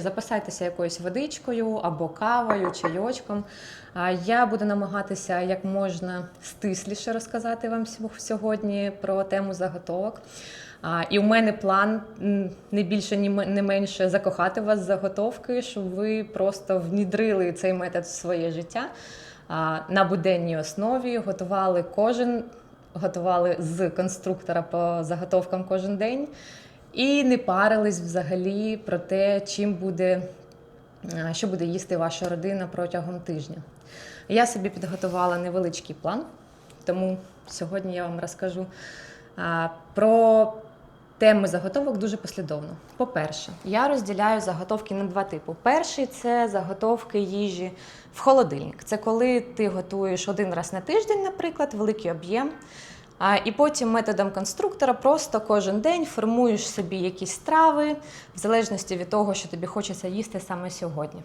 Запасайтеся якоюсь водичкою або кавою, чайочком. Я буду намагатися як можна стисліше розказати вам сьогодні про тему заготовок. І у мене план не більше, не менше закохати вас в заготовки, щоб ви просто внідрили цей метод в своє життя на буденній основі, готували кожен, готували з конструктора по заготовкам кожен день. І не парились взагалі про те, чим буде, е, що буде їсти ваша родина протягом тижня. Я собі підготувала невеличкий план, тому сьогодні я вам розкажу про теми заготовок дуже послідовно. По-перше, я розділяю заготовки на два типи. Перший це заготовки їжі в холодильник. Це коли ти готуєш один раз на тиждень, наприклад, великий об'єм. І потім методом конструктора просто кожен день формуєш собі якісь страви в залежності від того, що тобі хочеться їсти саме сьогодні.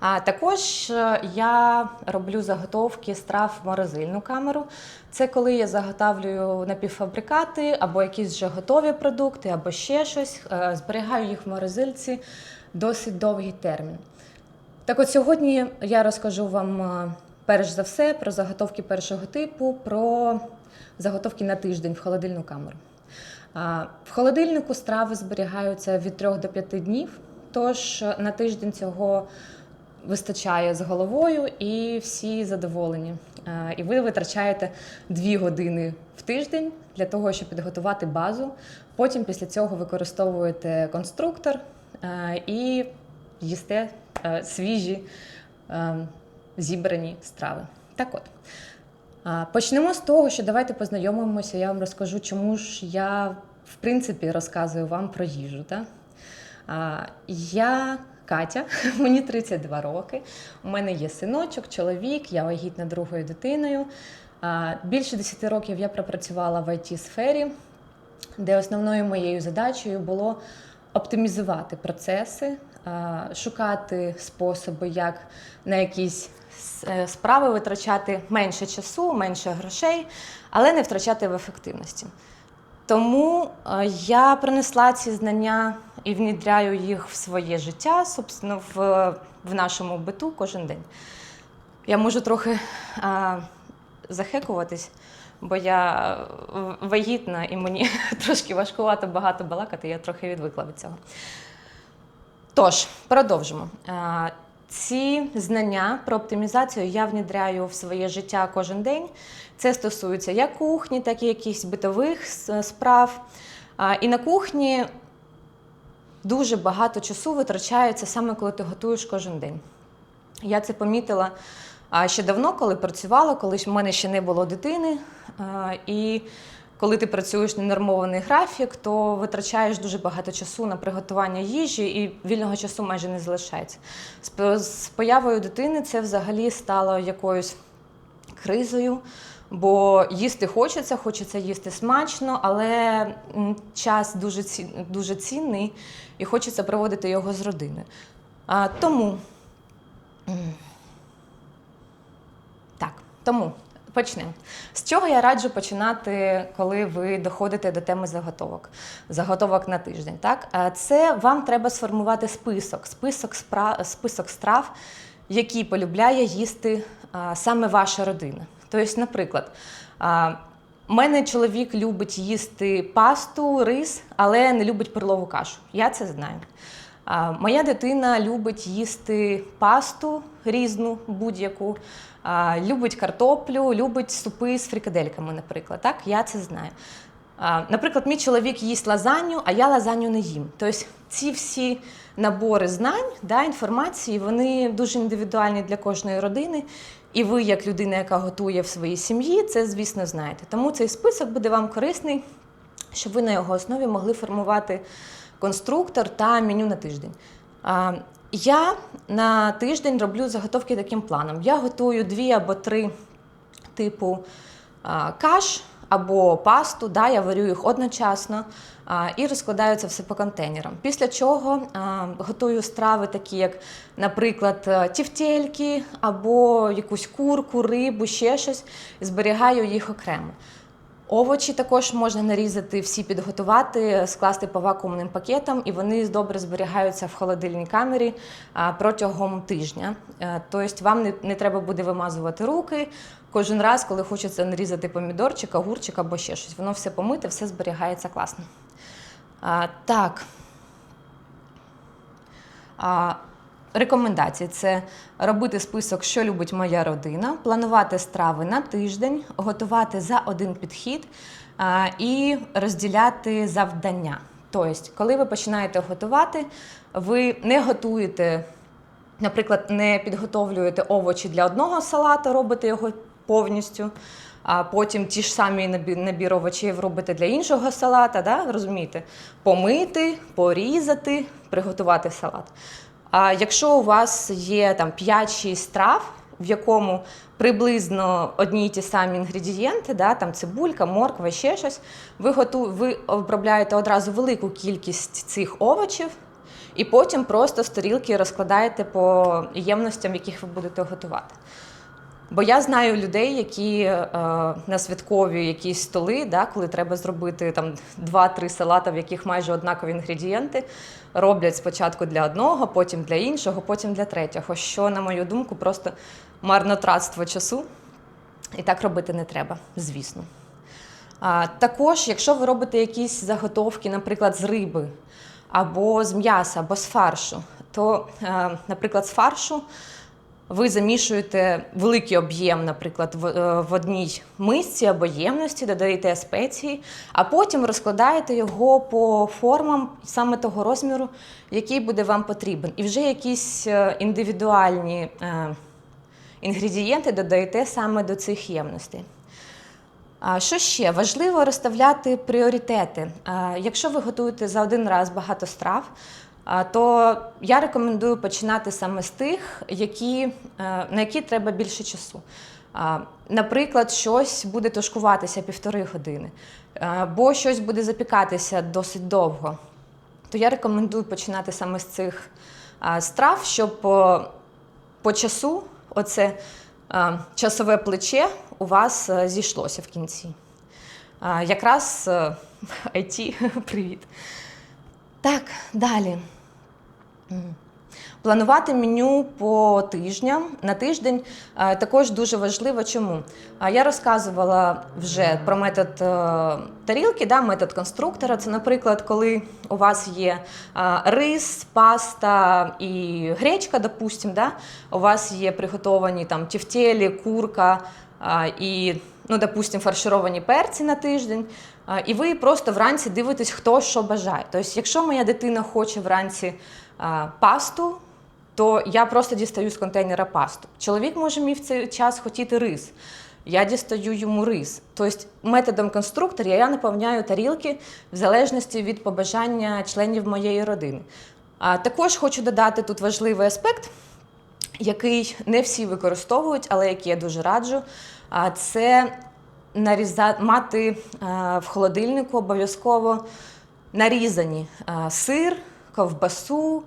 А також е, я роблю заготовки страв в морозильну камеру. Це коли я заготовлюю напівфабрикати або якісь вже готові продукти, або ще щось. е, Зберігаю їх в морозильці досить довгий термін. Так от сьогодні я розкажу вам е, перш за все про заготовки першого типу, про заготовки на тиждень в холодильну камеру. В холодильнику страви зберігаються від 3 до 5 днів, тож е, на тиждень цього вистачає з головою і всі задоволені. Е, І ви витрачаєте 2 години в тиждень для того, щоб підготувати базу. Потім після цього використовуєте конструктор е, і їсте свіжі е, зібрані страви. Так от. Почнемо з того, що давайте познайомимося. Я вам розкажу, чому ж я в принципі розказую вам про їжу. Так? Я Катя, мені 32 роки. У мене є синочок, чоловік, я вагітна другою дитиною. Більше 10 років я пропрацювала в it сфері де основною моєю задачею було оптимізувати процеси, шукати способи, як на якісь справи витрачати менше часу, менше грошей, але не втрачати в ефективності. Тому е, я принесла ці знання і внідряю їх в своє життя, собственно, в, в нашому биту кожен день. Я можу трохи а, захекуватись, бо я е, вагітна і мені трошки важкувато багато балакати, я трохи відвикла від цього. Тож, продовжимо. Ці знання про оптимізацію я внідряю в своє життя кожен день. Це стосується як кухні, так і якихось битових справ. І на кухні дуже багато часу витрачається саме коли ти готуєш кожен день. Я це помітила ще давно, коли працювала, коли в мене ще не було дитини. І коли ти працюєш ненормований графік, то витрачаєш дуже багато часу на приготування їжі, і вільного часу майже не залишається. З появою дитини це взагалі стало якоюсь кризою, бо їсти хочеться, хочеться їсти смачно, але час дуже, ці, дуже цінний і хочеться проводити його з родиною. А, тому. Так, тому почнемо. З чого я раджу починати, коли ви доходите до теми заготовок? Заготовок на тиждень. Так? Це вам треба сформувати список, список, спра... список страв, які полюбляє їсти а, саме ваша родина. Тобто, наприклад, а, мене чоловік любить їсти пасту, рис, але не любить перлову кашу. Я це знаю. Моя дитина любить їсти пасту різну, будь-яку, любить картоплю, любить супи з фрикадельками, наприклад. Так, я це знаю. Наприклад, мій чоловік їсть лазанью, а я лазанью не їм. Тобто ці всі набори знань, да, інформації, вони дуже індивідуальні для кожної родини. І ви, як людина, яка готує в своїй сім'ї, це, звісно, знаєте. Тому цей список буде вам корисний, щоб ви на його основі могли формувати конструктор та меню на тиждень. Я на тиждень роблю заготовки таким планом. Я готую дві або три типу каш або пасту, да, я варю їх одночасно і розкладаю це все по контейнерам. Після чого готую страви, такі як, наприклад, е, тівтельки або якусь курку, рибу, ще щось, зберігаю їх окремо. Овочі також можна нарізати, всі підготувати, скласти по вакуумним пакетам, і вони добре зберігаються в холодильній камері протягом тижня. Е, Тобто вам не, не треба буде вимазувати руки кожен раз, коли хочеться нарізати помідорчик, огурчик або ще щось. Воно все помите, все зберігається класно. Так. Рекомендації це робити список, що любить моя родина, планувати страви на тиждень, готувати за один підхід і розділяти завдання. Тобто, коли ви починаєте готувати, ви не готуєте, наприклад, не підготовлюєте овочі для одного салату, робите його повністю. А потім ті ж самі набір, овочів робите для іншого салата, да? розумієте? Помити, порізати, приготувати салат. Якщо у вас є там 5-6 страв, в якому приблизно одні й ті самі інгредієнти, да, там цибулька, морква, ще щось, ви, готу, ви обробляєте одразу велику кількість цих овочів, і потім просто з тарілки розкладаєте по ємностям, яких ви будете готувати. Бо я знаю людей, які е, на святкові якісь столи, да, коли треба зробити там 2-3 салата, в яких майже однакові інгредієнти, роблять спочатку для одного, потім для іншого, потім для третього. Що, на мою думку, просто марнотратство часу. І так робити не треба, звісно. А, також, якщо ви робите якісь заготовки, наприклад, з риби, або з м'яса, або з фаршу, то, е, наприклад, з фаршу ви замішуєте великий об'єм, наприклад, в, е, одній мисці або ємності, додаєте спеції, а потім розкладаєте його по формам саме того розміру, який буде вам потрібен. І вже якісь е, індивідуальні е, інгредієнти додаєте саме до цих ємностей. А що ще? Важливо розставляти пріоритети. Якщо ви готуєте за один раз багато страв, то я рекомендую починати саме з тих, які, е, на які треба більше часу. Наприклад, щось буде тушкуватися півтори години, або щось буде запікатися досить довго. То я рекомендую починати саме з цих страв, щоб по, по часу оце часове плече у вас зійшлося в кінці. Якраз IT, привіт. Так, далі. Планувати меню по тижням на тиждень е, також дуже важливо. Чому? Я розказувала вже про метод е, тарілки, да, метод конструктора. Це, наприклад, коли у вас є е, рис, паста і гречка, допустим, да, у вас є приготовані там тівтєлі, курка і, ну, допустим, фаршировані перці на тиждень. І ви просто вранці дивитесь, хто що бажає. Тобто, якщо моя дитина хоче вранці пасту, то я просто дістаю з контейнера пасту. Чоловік може мій в цей час хотіти рис. Я дістаю йому рис. Тобто методом конструктора я наповняю тарілки в залежності від побажання членів моєї родини. А також хочу додати тут важливий аспект, який не всі використовують, але який я дуже раджу. А це наріза... мати в холодильнику обов'язково нарізані сир, ковбасу,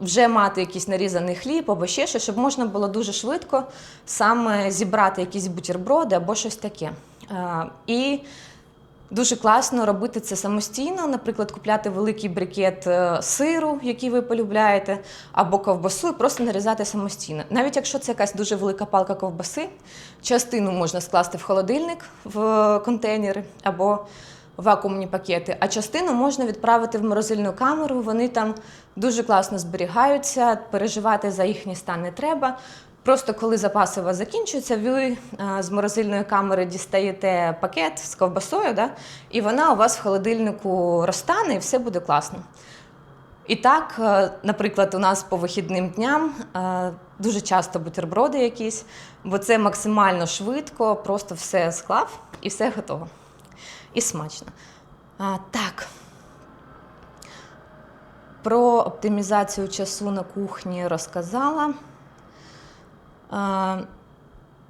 вже мати якийсь нарізаний хліб або ще щось, щоб можна було дуже швидко саме зібрати якісь бутерброди або щось таке. І дуже класно робити це самостійно, наприклад, купляти великий брикет е, сиру, який ви полюбляєте, або ковбасу, і просто нарізати самостійно. Навіть якщо це якась дуже велика палка ковбаси, частину можна скласти в холодильник в контейнери або вакуумні пакети, а частину можна відправити в морозильну камеру. Вони там дуже класно зберігаються, переживати за їхній стан не треба. Просто коли запаси у вас закінчуються, ви з морозильної камери дістаєте пакет з ковбасою, да, і вона у вас в холодильнику розтане, і все буде класно. І так, е, наприклад, у нас по вихідним дням е, дуже часто бутерброди якісь, бо це максимально швидко, просто все склав і все готово і смачно. А, Так. Про оптимізацію часу на кухні розказала. А,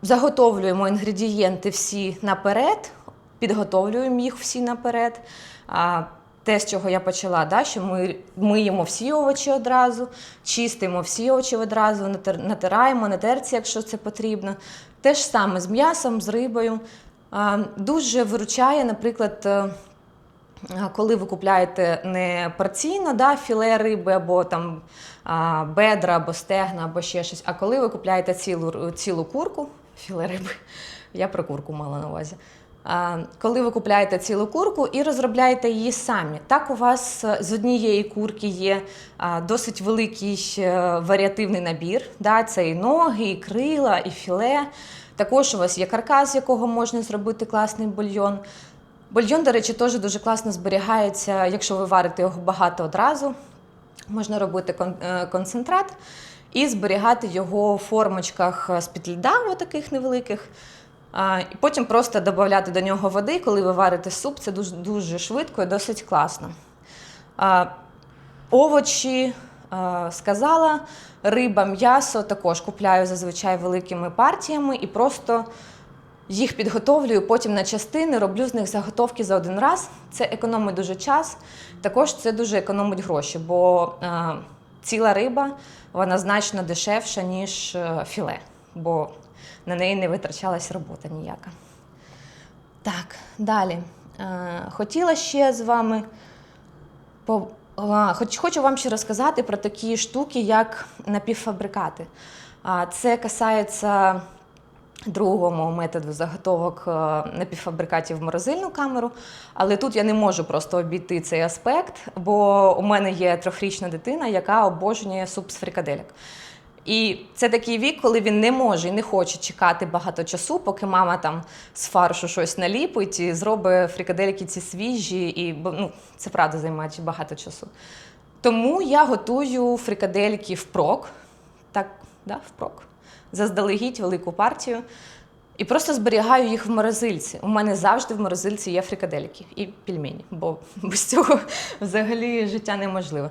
Заготовлюємо інгредієнти всі наперед, підготовлюємо їх всі наперед. А, те, з чого я почала, да, що ми миємо всі овочі одразу, чистимо всі овочі одразу, натираємо на терці, якщо це потрібно. Те ж саме з м'ясом, з рибою. Дуже виручає, наприклад, е, коли ви купляєте не порційно да, філе риби або там бедра, або стегна, або ще щось, а коли ви купляєте цілу, цілу курку, філе риби, я про курку мала на увазі. Коли ви купляєте цілу курку і розробляєте її самі, так у вас е, з однієї курки є досить великий варіативний набір. Да? Це і ноги, і крила, і філе. Також у вас є каркас, з якого можна зробити класний бульйон. Бульйон, до речі, теж дуже класно зберігається, якщо ви варите його багато одразу. Можна робити е, концентрат і зберігати його в формочках з-під льда, таких невеликих. І потім просто додати до нього води, коли ви варите суп, це дуже, дуже швидко і досить класно. Овочі сказала, риба, м'ясо також купляю зазвичай великими партіями і просто їх підготовлюю потім на частини, роблю з них заготовки за один раз. Це економить дуже час. Також це дуже економить гроші, бо е, ціла риба вона значно дешевша, ніж е, філе, бо на неї не витрачалась робота ніяка. Так, далі. Е, хотіла ще з вами хоч, хочу вам ще розказати про такі штуки, як напівфабрикати. Це касається другому методу заготовок е, напівфабрикатів в морозильну камеру. Але тут я не можу просто обійти цей аспект, бо у мене є трьохрічна дитина, яка обожнює суп з фрикаделек. І це такий вік, коли він не може і не хоче чекати багато часу, поки мама там з фаршу щось наліпить і зробить фрикадельки ці свіжі, і ну, це правда займає багато часу. Тому я готую фрикадельки впрок, так, да, впрок, заздалегідь велику партію. І просто зберігаю їх в морозильці. У мене завжди в морозильці є фрикадельки і пельмені, бо без цього взагалі життя неможливе.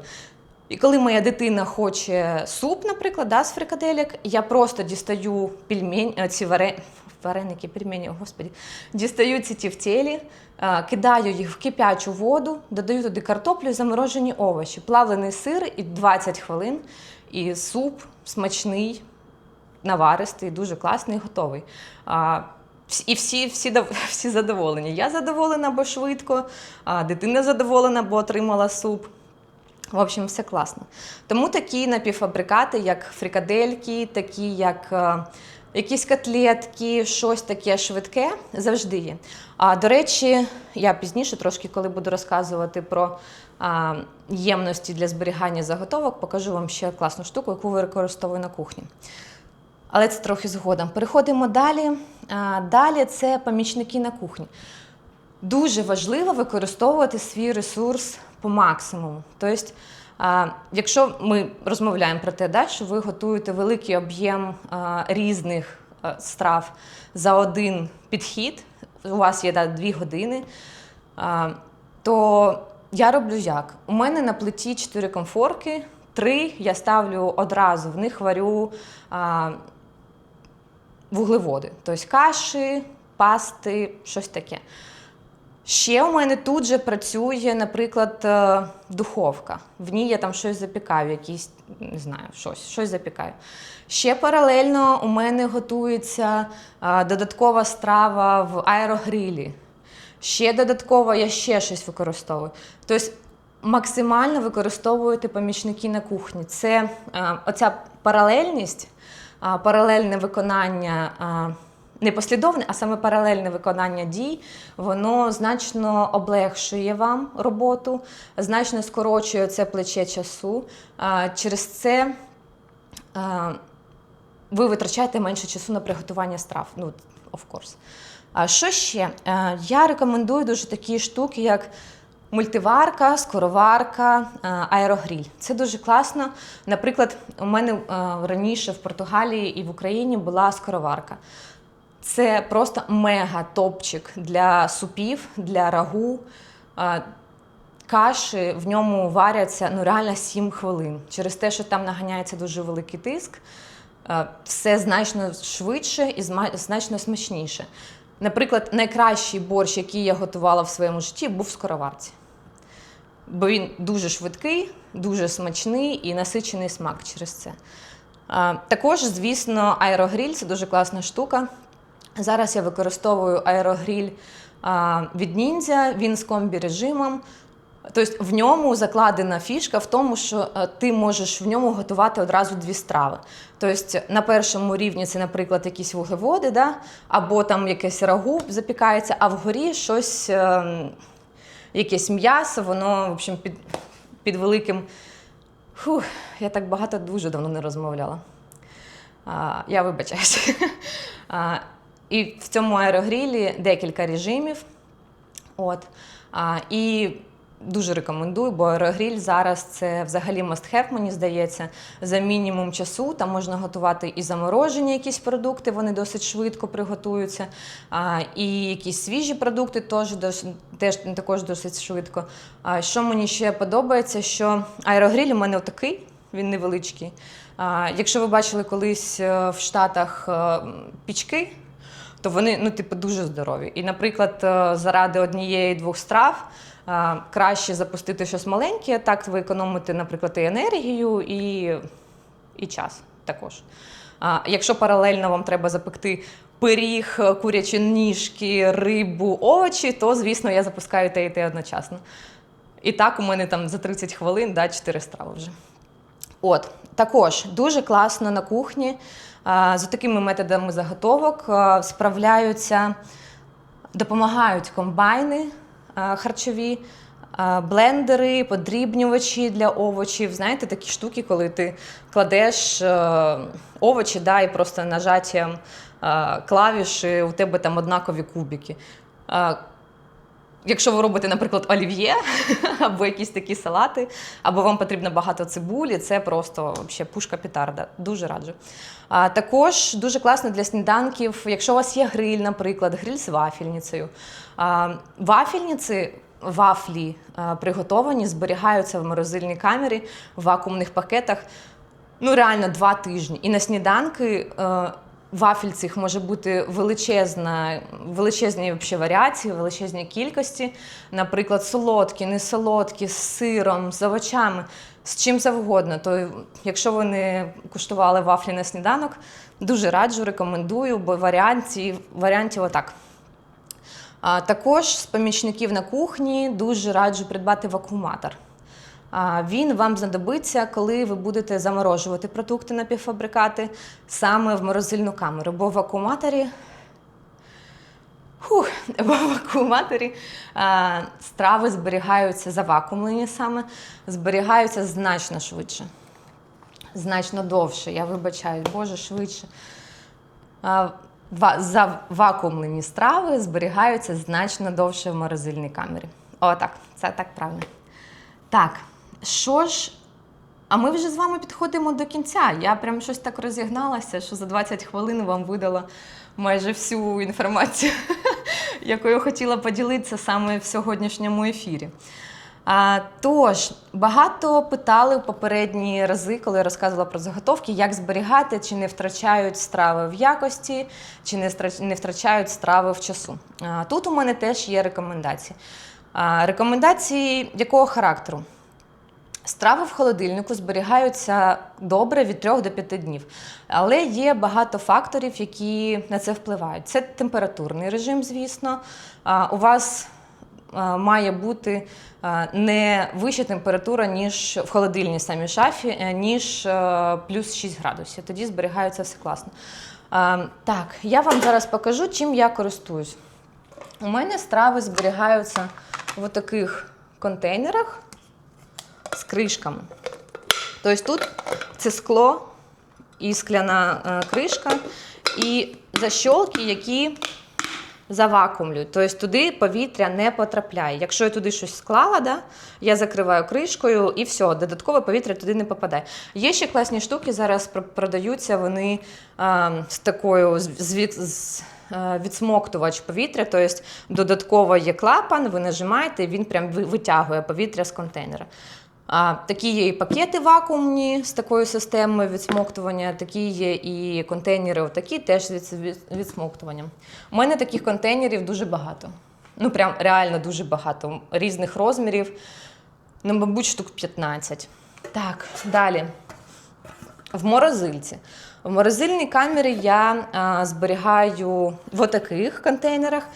І коли моя дитина хоче суп, наприклад, да, з фрикаделек, я просто дістаю пельмень, е, ці варе... вареники, пельмені, господі, дістаю ці тівтєлі, е, кидаю їх в кипячу воду, додаю туди картоплю заморожені овочі, плавлений сир і 20 хвилин, і суп смачний, наваристий, дуже класний, готовий. І всі, всі, всі задоволені. Я задоволена, бо швидко, дитина задоволена, бо отримала суп. В общем, все класно. Тому такі напівфабрикати, як фрикадельки, такі як е, якісь котлетки, щось таке швидке, завжди є. А до речі, я пізніше, трошки, коли буду розказувати про а, ємності для зберігання заготовок, покажу вам ще класну штуку, яку використовую на кухні. Але це трохи згодом. Переходимо далі. А, Далі це помічники на кухні. Дуже важливо використовувати свій ресурс по максимуму. Тобто, якщо ми розмовляємо про те, да, що ви готуєте великий об'єм різних страв за один підхід, у вас є дві години, то я роблю як? У мене на плиті чотири комфорки, три я ставлю одразу, в них варю а, вуглеводи, тобто каші, пасти, щось таке. Ще у мене тут же працює, наприклад, е, духовка. В ній я там щось запікаю, якісь, не знаю, щось, щось запікаю. Ще паралельно у мене готується е, додаткова страва в аерогрилі. Ще додатково я ще щось використовую. Тобто максимально використовуєте помічники на кухні. Це е, оця паралельність, паралельне виконання. Не послідовне, а саме паралельне виконання дій, воно значно облегшує вам роботу, значно скорочує це плече часу. Через це ви витрачаєте менше часу на приготування страв. Ну, of course. А що ще? Я рекомендую дуже такі штуки, як мультиварка, скороварка, аерогріль. Це дуже класно. Наприклад, у мене раніше в Португалії і в Україні була скороварка. Це просто мега топчик для супів, для рагу. Каші в ньому варяться ну, реально 7 хвилин. Через те, що там наганяється дуже великий тиск, все значно швидше і значно смачніше. Наприклад, найкращий борщ, який я готувала в своєму житті, був в скороварці. Бо він дуже швидкий, дуже смачний і насичений смак через це. Також, звісно, аерогріль це дуже класна штука. Зараз я використовую аерогріль від Ніндзя, він з комбі режимом. Тобто в ньому закладена фішка в тому, що е, ти можеш в ньому готувати одразу дві страви. Тобто на першому рівні це, наприклад, якісь вуглеводи, да? або там якесь рагу запікається, а вгорі щось, ем, якесь м'ясо, воно в общем, під, під великим. Фух, я так багато дуже давно не розмовляла. А, я вибачаюся. І в цьому аерогрілі декілька режимів. От. А, і дуже рекомендую, бо аерогріль зараз це взагалі must-have, мені здається. За мінімум часу там можна готувати і заморожені якісь продукти, вони досить швидко приготуються. А, і якісь свіжі продукти теж, теж також досить швидко. А, що мені ще подобається, що аерогріль у мене отакий, він невеличкий. Якщо ви бачили колись е, в Штатах е, пічки, то вони ну, типу, дуже здорові. І, наприклад, е, заради однієї-двох страв е, краще запустити щось маленьке, так ви економите, наприклад, і енергію, і, і час також. А якщо паралельно вам треба запекти пиріг, е, курячі ніжки, рибу, овочі, то, звісно, я запускаю те і те одночасно. І так у мене там за 30 хвилин да, 4 страви вже. От також дуже класно на кухні з такими методами заготовок справляються, допомагають комбайни харчові, блендери, подрібнювачі для овочів. Знаєте, такі штуки, коли ти кладеш е, овочі, да, і просто нажаттям е, клавіші у тебе там однакові кубики. Якщо ви робите, наприклад, олів'є або якісь такі салати, або вам потрібно багато цибулі, це просто вообще пушка петарда. Дуже раджу. А також дуже класно для сніданків, якщо у вас є гриль, наприклад, гриль з вафельницею. А, вафельниці, вафлі приготовані, зберігаються в морозильній камері в вакуумних пакетах. Ну, реально два тижні. І на сніданки вафель цих може бути величезна, величезні варіації, величезні кількості. Наприклад, солодкі, несолодкі, з сиром, з овочами, з чим завгодно. То якщо ви не куштували вафлі на сніданок, дуже раджу, рекомендую, бо варіантів, варіантів отак. А, також з помічників на кухні дуже раджу придбати вакууматор. Він вам знадобиться, коли ви будете заморожувати продукти напівфабрикати саме в морозильну камеру, бо в вакууматорі. Фух, бо в вакууматорі а, страви зберігаються завакуумлені саме, зберігаються значно швидше, значно довше. Я вибачаю, боже, швидше. А, ва- Завакуумлені страви зберігаються значно довше в морозильній камері. О, так, це так правильно. Так, що ж. А ми вже з вами підходимо до кінця. Я прям щось так розігналася, що за 20 хвилин вам видала майже всю інформацію, якою хотіла поділитися саме в сьогоднішньому ефірі. А, тож, багато питали в попередні рази, коли я розказувала про заготовки, як зберігати, чи не втрачають страви в якості, чи не втрачають страви в часу. А, тут у мене теж є рекомендації. А, рекомендації якого характеру? Страви в холодильнику зберігаються добре від 3 до 5 днів. Але є багато факторів, які на це впливають. Це температурний режим, звісно. У вас має бути не вища температура, ніж в холодильній самій шафі, е, ніж е, плюс 6 градусів. Тоді зберігається все класно. Так, я вам зараз покажу, чим я користуюсь. У мене страви зберігаються в таких контейнерах з кришками. Тобто тут це скло і скляна е, кришка, і защолки, які завакумлюють. Тобто туди повітря не потрапляє. Якщо я туди щось склала, да, я закриваю кришкою і все, додаткове повітря туди не попадає. Є ще класні штуки, зараз продаються вони е, з такою з, з е, відсмоктувач повітря, тобто додатково є клапан, ви нажимаєте, і він прям витягує повітря з контейнера. Такі є і пакети вакуумні з такою системою відсмоктування, такі є і контейнери, отакі теж від, відсмоктуванням. У мене таких контейнерів дуже багато. Ну, прям реально дуже багато. Різних розмірів. Ну, мабуть, штук 15. Так, далі. в морозильці. В морозильній камері я а, зберігаю в отаких контейнерах.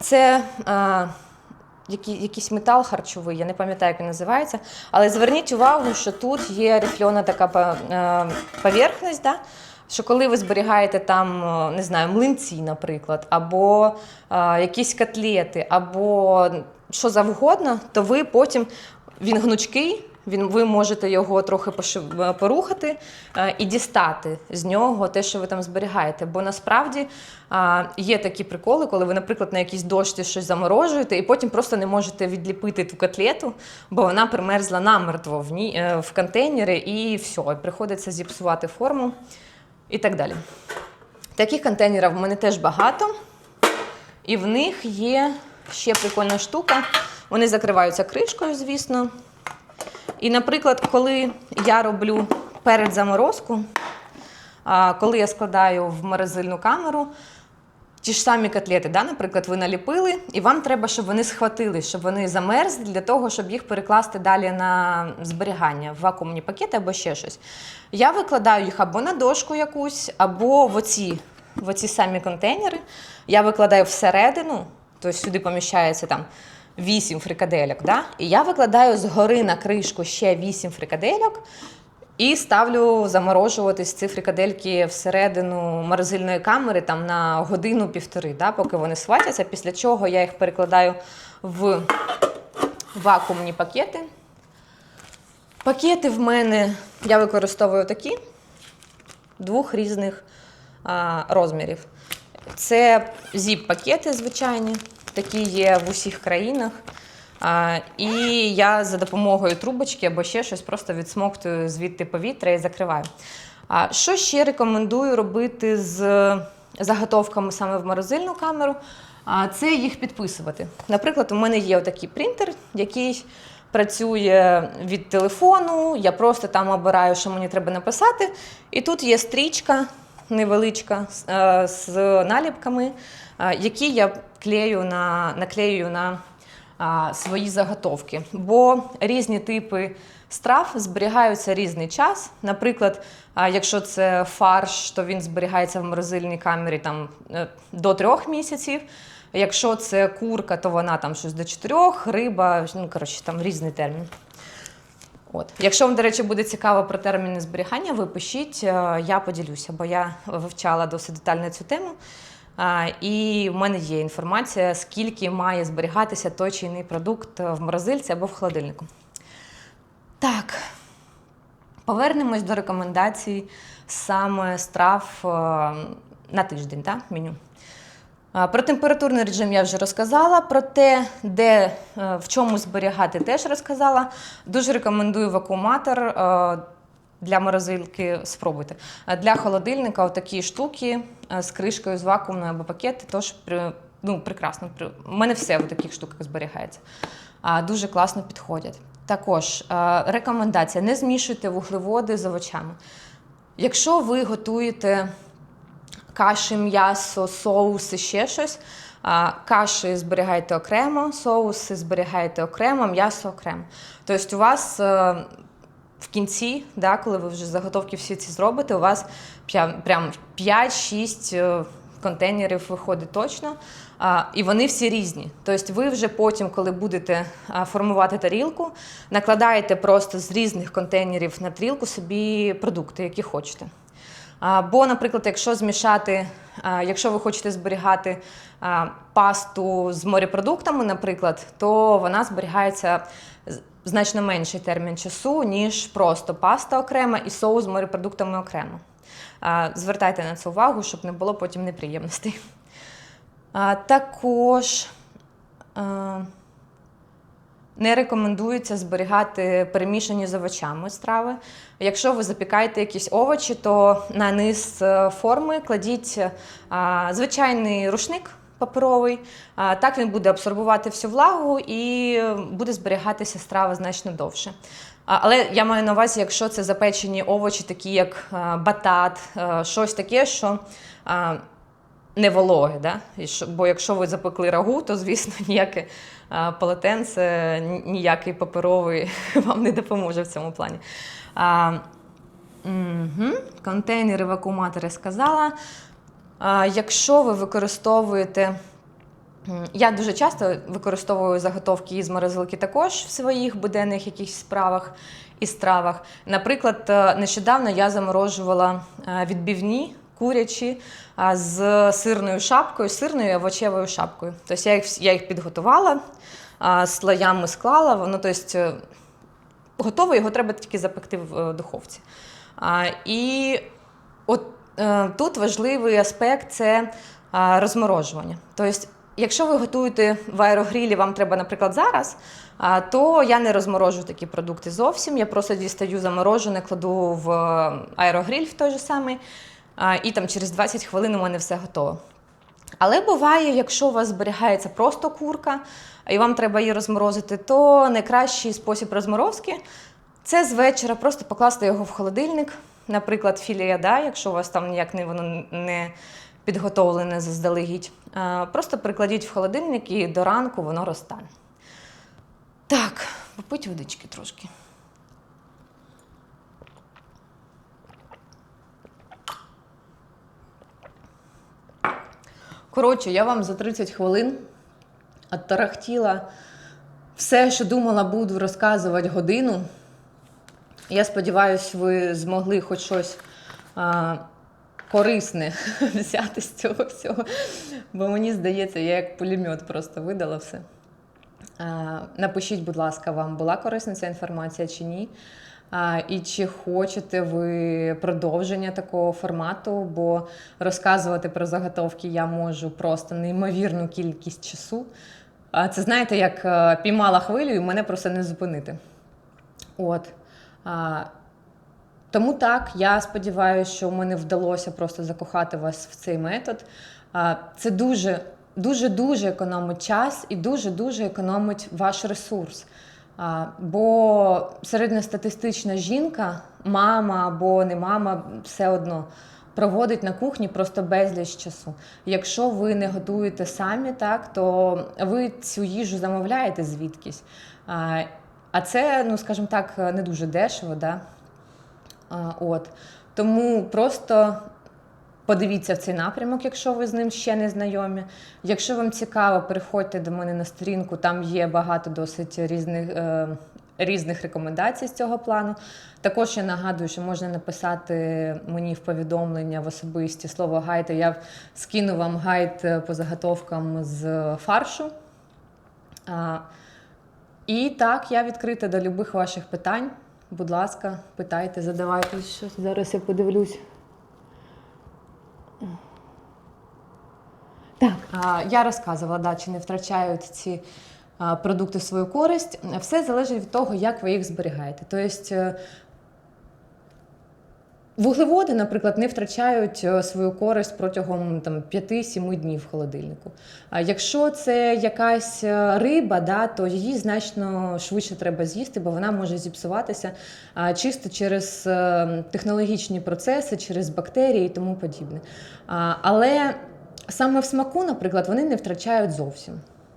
Це а, який, якийсь метал харчовий, я не пам'ятаю, як він називається. Але зверніть увагу, що тут є рифльона така е, поверхність, да? що коли ви зберігаєте там, е, не знаю, млинці, наприклад, або е, якісь котлети, або що завгодно, то ви потім він гнучкий. Він, ви можете його трохи е, порухати е, і дістати з нього те, що ви там зберігаєте. Бо насправді є такі приколи, коли ви, наприклад, на якійсь дошці щось заморожуєте, і потім просто не можете відліпити ту котлету, бо вона примерзла намертво в, ній, е, в контейнері, і все, приходиться зіпсувати форму і так далі. Таких контейнерів в мене теж багато. І в них є ще прикольна штука. Вони закриваються кришкою, звісно. І, наприклад, коли я роблю перед заморозку, коли я складаю в морозильну камеру, ті ж самі котлети, да, наприклад, ви наліпили, і вам треба, щоб вони схватили, щоб вони замерзли для того, щоб їх перекласти далі на зберігання в вакуумні пакети або ще щось. Я викладаю їх або на дошку якусь, або в оці, в оці самі контейнери. Я викладаю всередину, тобто сюди поміщається там. 8 фрикадельок, да? і я викладаю згори на кришку ще 8 фрикадельок і ставлю заморожуватись ці фрикадельки всередину морозильної камери там на годину-півтори, да, поки вони схватяться, після чого я їх перекладаю в вакуумні пакети. Пакети в мене я використовую такі двох різних а, розмірів. Це зіп-пакети звичайні, такі є в усіх країнах. А, і я за допомогою трубочки або ще щось просто відсмоктую звідти повітря і закриваю. А, що ще рекомендую робити з заготовками саме в морозильну камеру? А, це їх підписувати. Наприклад, у мене є отакий принтер, який працює від телефону. Я просто там обираю, що мені треба написати. І тут є стрічка невеличка з, е, наліпками, е, які я клею на, наклею на свої заготовки. Бо різні типи страв зберігаються різний час. Наприклад, якщо це фарш, то він зберігається в морозильній камері там, е, до трьох місяців. Якщо це курка, то вона там щось до чотирьох, риба, ну коротше, там різний термін. От. Якщо вам, до речі, буде цікаво про терміни зберігання, ви пишіть, е, я поділюся, бо я вивчала досить детально цю тему. І в мене є інформація, скільки має зберігатися той чи інший продукт в морозильці або в холодильнику. Так, повернемось до рекомендацій саме страв е, на тиждень, так, меню. Про температурний режим я вже розказала. Про те, де е, в чому зберігати, теж розказала. Дуже рекомендую вакууматор е, для морозилки. Спробуйте. Для холодильника такі штуки е, з кришкою з вакуумною або пакети, тож ну, прекрасно. У мене все в таких штуках зберігається. Дуже класно підходять. Також е, рекомендація: не змішуйте вуглеводи з овочами. Якщо ви готуєте каші, м'ясо, соуси, ще щось. Каші зберігайте окремо, соуси зберігайте окремо, м'ясо окремо. Тобто у вас е, в кінці, да, коли ви вже заготовки всі ці зробите, у вас прям 5-6 е, контейнерів виходить точно. І вони всі різні. Тобто ви вже потім, коли будете формувати тарілку, накладаєте просто з різних контейнерів на тарілку собі продукти, які хочете. Бо, наприклад, якщо змішати, якщо ви хочете зберігати пасту з морепродуктами, наприклад, то вона зберігається значно менший термін часу, ніж просто паста окрема і соус з морепродуктами окремо. Звертайте на це увагу, щоб не було потім неприємностей. Також. Не рекомендується зберігати перемішані з овочами страви. Якщо ви запікаєте якісь овочі, то на низ е, форми кладіть а, звичайний рушник паперовий. А, так він буде абсорбувати всю влагу і буде зберігатися страва значно довше. Але я маю на увазі, якщо це запечені овочі, такі як батат, щось таке, що не вологе. Да? Бо якщо ви запекли рагу, то звісно ніяке полотенце, ніякий паперовий вам не допоможе в цьому плані. А, Угу. Контейнери, вакууматори сказала. А, якщо ви використовуєте. Я дуже часто використовую заготовки із морозилки також в своїх буденних якихось справах і стравах. Наприклад, е, нещодавно я заморожувала е, відбивні курячі з сирною шапкою, сирною і овочевою шапкою. Тобто я їх, я їх підготувала, слоями склала, воно тобто, е, готове, його треба тільки запекти в е, духовці. І от е, тут важливий аспект це розморожування. Тобто, якщо ви готуєте в аерогрілі, вам треба, наприклад, зараз, то я не розморожу такі продукти зовсім. Я просто дістаю заморожене, кладу в аерогріль в той же самий, і там через 20 хвилин у мене все готово. Але буває, якщо у вас зберігається просто курка, і вам треба її розморозити, то найкращий спосіб розморозки це з вечора просто покласти його в холодильник, наприклад, філія, да, якщо у вас там ніяк не воно не підготовлене заздалегідь. Просто прикладіть в холодильник і до ранку воно розтане. Так, попить водички трошки. Коротше, я вам за 30 хвилин оттарахтіла все, що думала, буду розказувати годину. Я сподіваюся, ви змогли хоч щось а, корисне взяти з цього всього. Бо мені здається, я як пулемет просто видала все. А, Напишіть, будь ласка, вам була корисна ця інформація чи ні. І чи хочете ви продовження такого формату, бо розказувати про заготовки я можу просто неймовірну кількість часу. Це знаєте, як е, піймала хвилю, і мене просто не зупинити. От. Тому так, я сподіваюся, що мене вдалося просто закохати вас в цей метод. Це дуже, дуже, дуже економить час і дуже, дуже економить ваш ресурс. Бо середньостатистична жінка, мама або не мама, все одно проводить на кухні просто безліч часу. Якщо ви не готуєте самі, так то ви цю їжу замовляєте звідкись. А це, ну скажімо так, не дуже дешево. Да? От. Тому просто подивіться в цей напрямок, якщо ви з ним ще не знайомі. Якщо вам цікаво, переходьте до мене на сторінку, там є багато досить різних. Е, Різних рекомендацій з цього плану. Також я нагадую, що можна написати мені в повідомлення в особисті слово гайд. Я скину вам гайд е, по заготовкам з фаршу. А, і так, я відкрита до любих ваших питань. Будь ласка, питайте, задавайте щось. Зараз я подивлюсь. Так, я розказувала, да, чи не втрачають ці продукти свою користь. Все залежить від того, як ви їх зберігаєте. Тобто, е, Вуглеводи, наприклад, не втрачають е, свою користь протягом там, 5-7 днів в холодильнику. А якщо це якась е, риба, да, то її значно швидше треба з'їсти, бо вона може зіпсуватися а, чисто через технологічні процеси, через бактерії і тому подібне. А, Але саме в смаку, наприклад, вони не втрачають зовсім.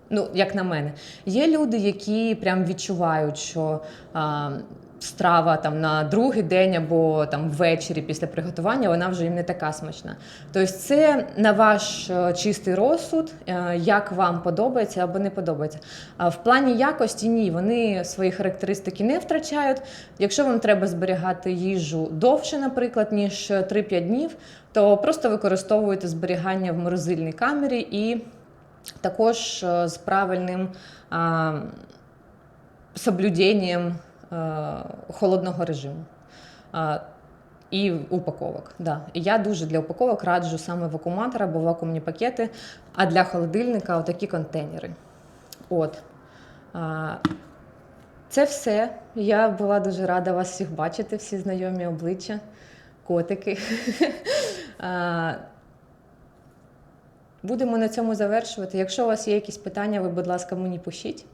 Ну, як на мене, є люди, які прям відчувають, що а, страва там на другий день або там ввечері після приготування вона вже їм не така смачна. Тобто, це на ваш е, чистий розсуд, е, як вам подобається або не подобається. А в плані якості ні, вони свої характеристики не втрачають. Якщо вам треба зберігати їжу довше, наприклад, ніж 3-5 днів, то просто використовуйте зберігання в морозильній камері і також е, з правильним соблюденням е, холодного режиму. І упаковок. Да. Я дуже для упаковок раджу саме вакууматор або вакуумні пакети, а для холодильника отакі контейнери. От. Це все. Я була дуже рада вас всіх бачити, всі знайомі обличчя, котики. Будемо на цьому завершувати. Якщо у вас є якісь питання, ви, будь ласка, мені пишіть.